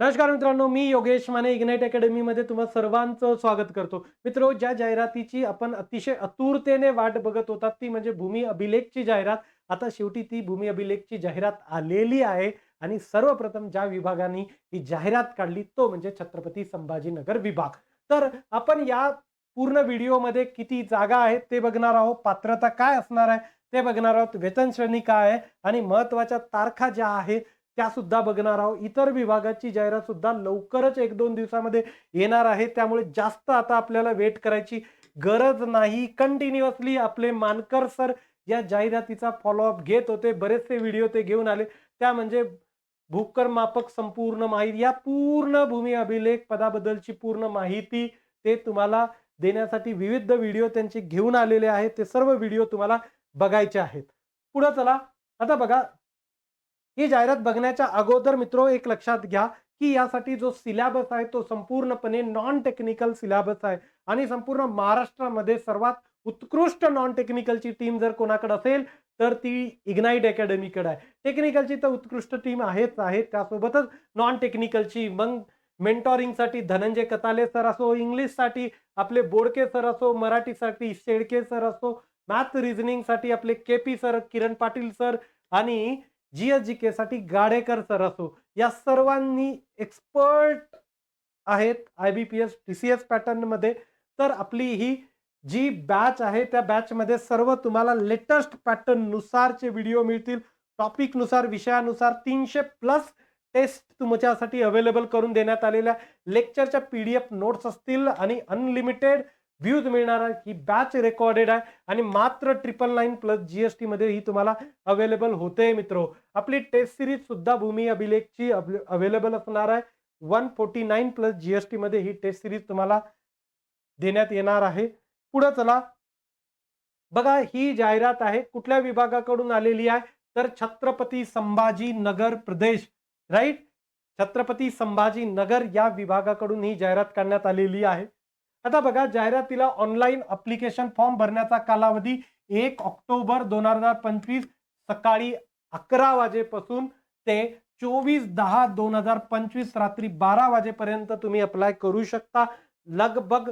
नमस्कार मित्रांनो मी योगेश माने इग्नाईट अकॅडमीमध्ये तुम्हा सर्वांचं स्वागत करतो. मित्रो ज्या जाहिरातीची आपण अतिशय आतुरतेने वाट बघत होता ती म्हणजे भूमी अभिलेखची जाहिरात. आता शेवटी ती भूमी अभिलेखची जाहिरात आलेली आहे आणि सर्वप्रथम ज्या विभागाने ही जाहिरात काढली तो म्हणजे छत्रपती संभाजीनगर विभाग. तर आपण या पूर्ण व्हिडिओमध्ये किती जागा आहेत ते बघणार आहोत. पात्रता काय असणार आहे ते बघणार आहोत. वेतन श्रेणी काय आहे आणि महत्त्वाच्या तारखा ज्या आहेत त्या सुद्धा बघणार आहोत. इतर विभागाची जाहिरात सुद्धा लवकरच एक दोन दिवसामध्ये येणार आहे. त्यामुळे जास्त आता आपल्याला वेट करायची गरज नाही. कंटिन्युअसली आपले मानकर सर या जाहिरातीचा फॉलोअप घेत होते. बरेचसे व्हिडिओ ते घेऊन आले. त्या म्हणजे भूकर मापक संपूर्ण माहिती या पूर्ण भूमी अभिलेख पदाबद्दलची पूर्ण माहिती ते तुम्हाला देण्यासाठी विविध व्हिडिओ त्यांचे घेऊन आलेले आहेत. ते सर्व व्हिडिओ तुम्हाला बघायचे आहेत. पुढे चला. आता बघा ही जाहिरात बघण्याच्या अगोदर मित्रो एक लक्षात घ्या की यासाठी जो सिलेबस आहे तो संपूर्णपणे नॉन टेक्निकल सिलेबस आहे. आणि संपूर्ण महाराष्ट्रामध्ये सर्वात उत्कृष्ट नॉन टेक्निकलची टीम जर कोणाकडे असेल तर ती इग्नाईट अकॅडमीकडे आहे. टेक्निकलची तर उत्कृष्ट टीम आहेच आहे त्यासोबतच नॉन टेक्निकलची मग मेंटॉरिंगसाठी धनंजय कताले सर असो इंग्लिशसाठी आपले बोडके सर असो मराठीसाठी शेळके सर असो मॅथ रिझनिंगसाठी आपले K P sir Kiran Patil sir आणि जी एस जी केसाठी गाडेकर सर असो या सर्वांनी एक्सपर्ट आहेत I B P S T C S पॅटर्नमध्ये. तर आपली ही जी बॅच आहे त्या बॅचमध्ये सर्व तुम्हाला लेटेस्ट पॅटर्ननुसारचे व्हिडिओ मिळतील. टॉपिकनुसार विषयानुसार तीनशे प्लस टेस्ट तुमच्यासाठी अवेलेबल करून देण्यात आलेल्या. लेक्चरच्या पी डी एफ नोट्स असतील आणि अनलिमिटेड व्ह्यूज मिळणार आहे ही बॅच रेकॉर्डेड आहे आणि मात्र ट्रिपल नाईन प्लस जी एसमध्ये ही तुम्हाला अवेलेबल होते मित्रो. आपली टेस्ट सिरीज सुद्धा भूमी अभिलेखची अवेलेबल असणार आहे. One forty nine plus G एसमध्ये ही टेस्ट सिरीज तुम्हाला देण्यात येणार आहे. पुढं चला. बघा ही जाहिरात आहे कुठल्या विभागाकडून आलेली आहे? तर छत्रपती संभाजी नगर प्रदेश राईट छत्रपती संभाजी नगर या विभागाकडून ही जाहिरात करण्यात आलेली आहे. आता बघा जाहिरातीला ऑनलाईन अप्लिकेशन फॉर्म भरण्याचा कालावधी एक ऑक्टोबर दोन हजार पंचवीस सकाळी अकरा वाजेपासून ते चोवीस दहा दोन हजार पंचवीस रात्री बारा वाजेपर्यंत तुम्ही अप्लाय करू शकता. लगभग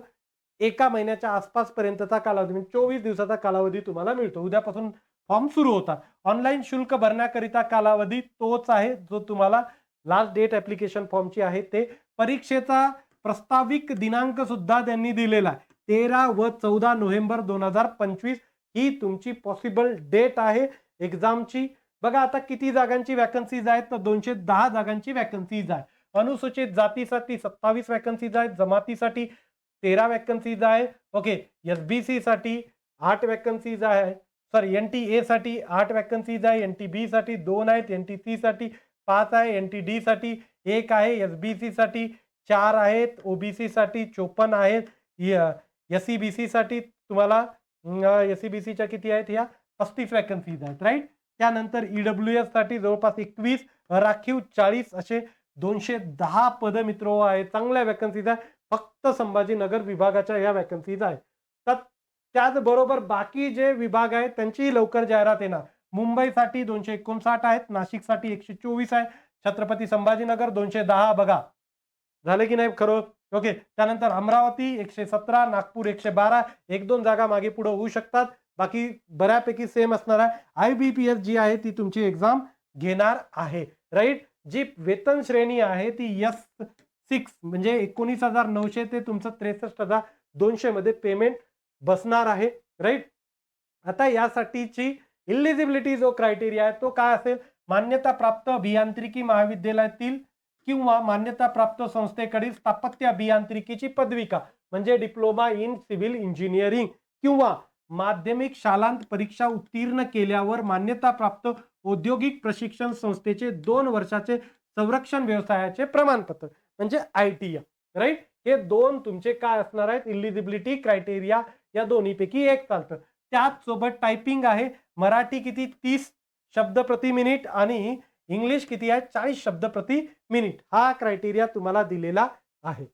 एका महिन्याच्या आसपासपर्यंतचा कालावधी म्हणजे चोवीस दिवसाचा कालावधी तुम्हाला मिळतो. उद्यापासून फॉर्म सुरू होता ऑनलाईन शुल्क भरण्याकरिता कालावधी तोच आहे जो तुम्हाला लास्ट डेट ऍप्लिकेशन फॉर्मची आहे ते. परीक्षेचा प्रस्ताविक दिनांक सुद्धा त्यांनी दिलेला आहे. तेरा व चौदा नोव्हेंबर दोन हजार पंचवीस ही तुमची पॉसिबल डेट आहे. एक्झामची बघा आता किती जागांची वॅकन्सीज आहेत तर दोनशे दहा जागांची वॅकन्सीज आहे अनुसूचित जातीसाठी सत्तावीस वॅकन्सीज आहेत. जमातीसाठी तेरा वॅकन्सीज आहे ओके एस बी सी साठी आठ वॅकन्सीज आहे. सॉरी एन टी ए साठी आठ वॅकन्सीज आहे. एन टी बी साठी दोन आहेत. एन टी सी साठी पाच आहे. एन टी डी साठी एक आहे. एस बी सी साठी चार आहेत ओ बी सीसाठी चोपन्न आहेत एस सी बी सीसाठी तुम्हाला एस सी बी सीच्या किती आहेत ह्या? पस्तीस वॅकन्सीज आहेत राईट त्यानंतर ईडब्ल्यू डब्ल्यू एससाठी जवळपास एकवीस राखीव चाळीस असे दोनशे दहा पद मित्र आहेत चांगल्या वॅकन्सीज आहे फक्त संभाजीनगर विभागाच्या या वॅकन्सीज आहेत. तर त्याचबरोबर बाकी जे विभाग आहेत त्यांचीही लवकर जाहिरात येणार. मुंबईसाठी दोनशे एकोणसाठ आहेत नाशिकसाठी एकशे चोवीस आहे छत्रपती संभाजीनगर दोनशे दहा बघा. झाले की नाही खरं? ओके त्यानंतर अमरावती एकशे सतरा नागपूर एकशे बारा एक दोन जागा मागे पुढे होऊ शकतात. बाकी बऱ्यापैकी सेम असणार आहे. I B P S G आहे ती तुमची एक्झाम घेणार आहे. राईट जी वेतन श्रेणी आहे ती यस सिक्स म्हणजे एकोणीस हजार नऊशे ते तुमचं त्रेसष्ट हजार दोनशे मध्ये पेमेंट बसणार आहे. राईट आता यासाठीची इलिजिबिलिटी जो क्रायटेरिया आहे तो काय असेल? मान्यता प्राप्त अभियांत्रिकी महाविद्यालयातील किंवा मान्यताप्राप्त संस्थेकडील स्थापत्य अभियांत्रिकीची पदविका म्हणजे डिप्लोमा इन सिव्हिल इंजिनिअरिंग किंवा माध्यमिक शालांत परीक्षा उत्तीर्ण केल्यावर मान्यताप्राप्त औद्योगिक प्रशिक्षण संस्थेचे दोन वर्षाचे संरक्षण व्यवसायाचे प्रमाणपत्र म्हणजे आय टी राईट हे दोन तुमचे काय असणार आहेत? इलिजिबिलिटी क्रायटेरिया या दोन्हीपैकी एक चालतं. त्याचसोबत टायपिंग आहे. मराठी किती? तीस शब्द प्रति मिनिट आणि इंग्लिश किती आहे? चाळीस शब्द प्रति मिनिट. हा क्रायटेरिया तुम्हाला दिलेला आहे.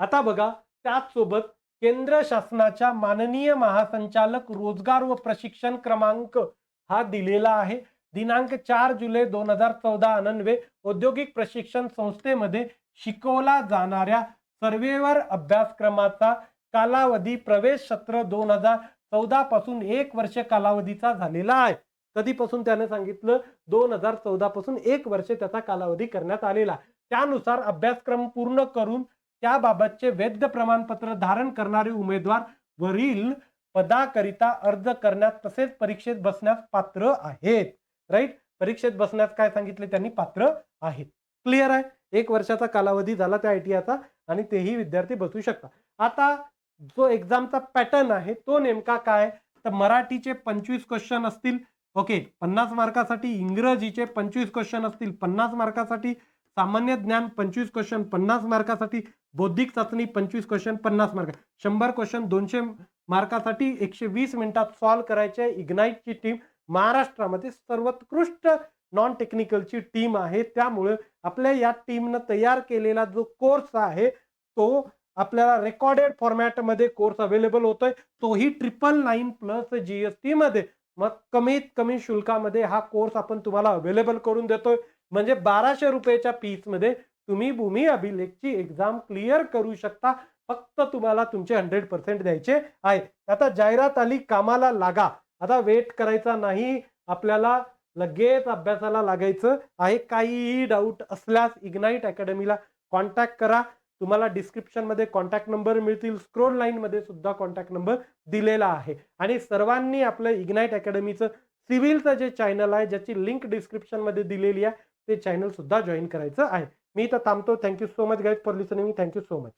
आता बघा त्याचसोबत केंद्र शासनाच्या माननीय महासंचालक रोजगार व प्रशिक्षण क्रमांक हा दिलेला आहे. दिनांक चार जुलै दोन हजार चौदा अनन्वे औद्योगिक प्रशिक्षण संस्थेमध्ये शिकवला जाणाऱ्या सर्वेवर अभ्यासक्रमाचा कालावधी प्रवेश सत्र दोन हजार चौदा पासून एक वर्ष कालावधीचा झालेला आहे. कधीपासून त्याने सांगितलं? दोन हजार चौदा पासून एक वर्ष त्याचा कालावधी करण्यात आलेला. त्यानुसार अभ्यासक्रम पूर्ण करून त्याबाबतचे वैध प्रमाणपत्र धारण करणारे उमेदवार वरील पदाकरिता अर्ज करण्यास तसेच परीक्षेत बसण्यास पात्र आहेत. राईट परीक्षेत बसण्यास काय सांगितले? त्यांनी पात्र आहेत. क्लिअर आहे? एक वर्षाचा कालावधी झाला त्या आयटीआयचा आणि तेही विद्यार्थी बसू शकतात. आता जो एक्झामचा पॅटर्न आहे तो नेमका काय? तर मराठीचे पंचवीस क्वेश्चन असतील. ओके पन्नास मार्कासाठी इंग्रजीचे पंचवीस क्वेश्चन असतील. पन्नास मार्कासाठी सामान्य ज्ञान पंचवीस क्वेश्चन पन्नास मार्कासाठी बौद्धिक चाचणी पंचवीस क्वेश्चन पन्नास मार्क. शंभर क्वेश्चन दोनशे मार्कासाठी एकशे वीस मिनिटात सॉल्व्ह करायचे. इग्नाईटची टीम महाराष्ट्रामध्ये सर्वोत्कृष्ट नॉन टेक्निकलची टीम आहे. त्यामुळे आपल्या या टीमनं तयार केलेला जो कोर्स आहे तो आपल्याला रेकॉर्डेड फॉर्मॅटमध्ये कोर्स अवेलेबल होतोय. तोही triple nine plus G S टीमध्ये मग कमीत कमी शुल्कामध्ये हा कोर्स आपण तुम्हाला अवेलेबल करून देतोय. म्हणजे बाराशे रुपयाच्या फीसमध्ये तुम्ही भूमी अभिलेखची एक्झाम क्लिअर करू शकता. फक्त तुम्हाला तुमचे हंड्रेड पर्सेंट द्यायचे आहे. आता जाहिरात आली कामाला लागा. आता वेट करायचा नाही आपल्याला लगेच अभ्यासाला लागायचं आहे. काहीही डाऊट असल्यास इग्नाईट अकॅडमीला कॉन्टॅक्ट करा. तुम्हाला डिस्क्रिप्शनमध्ये कॉन्टॅक्ट नंबर मिळतील. स्क्रोल लाईनमध्ये सुद्धा कॉन्टॅक्ट नंबर दिलेला आहे. आणि सर्वांनी आपलं इग्नाईट अकॅडमीचं सिव्हिलचं जे चॅनल आहे ज्याची लिंक डिस्क्रिप्शनमध्ये दिलेली आहे ते चॅनल सुद्धा जॉईन करायचं आहे. मी इथं थांबतो. Thank you so much guide for listening thank you so much